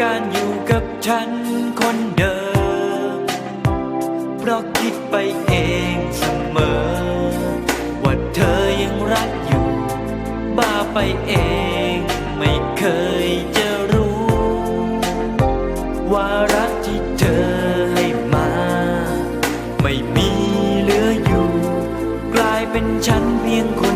การอยู่กับฉันคนเดิม เพราะคิดไปเองเสมอ ว่าเธอยังรักอยู่ บ้าไปเองไม่เคยจะรู้ ว่ารักที่เธอให้มา ไม่มีเหลืออยู่ กลายเป็นฉันเพียงคน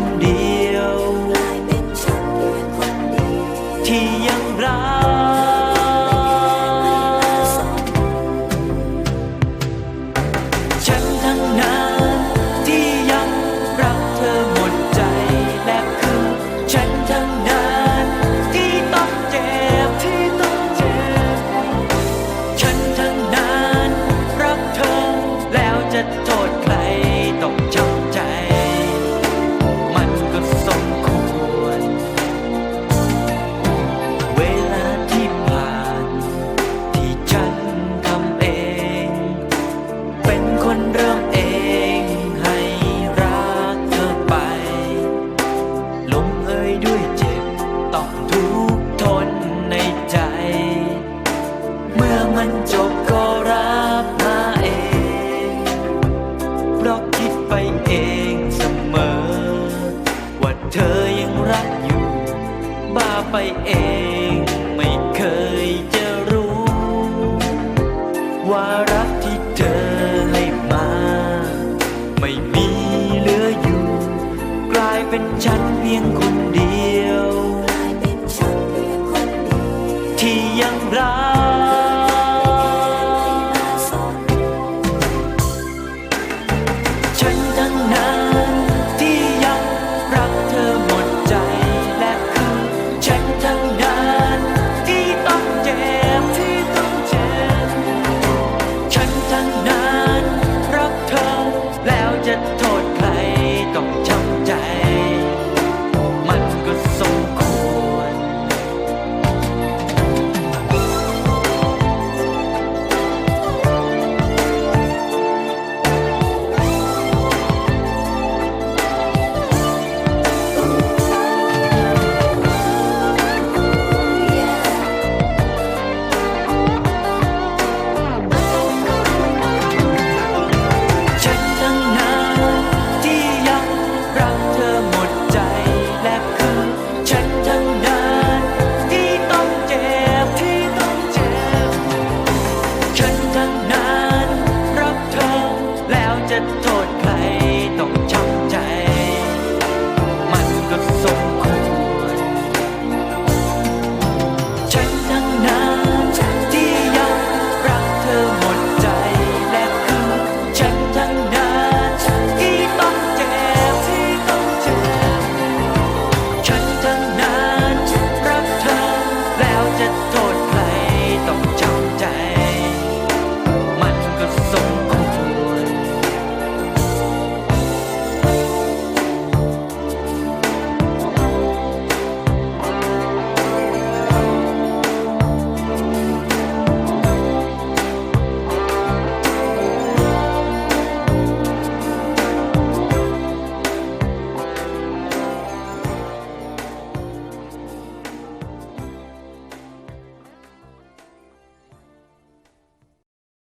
ไปเอง ไม่เคยจะรู้ ว่ารักที่เธอให้มา ไม่มีเหลืออยู่ กลายเป็นฉันเพียงคนเดียว ที่ยังรัก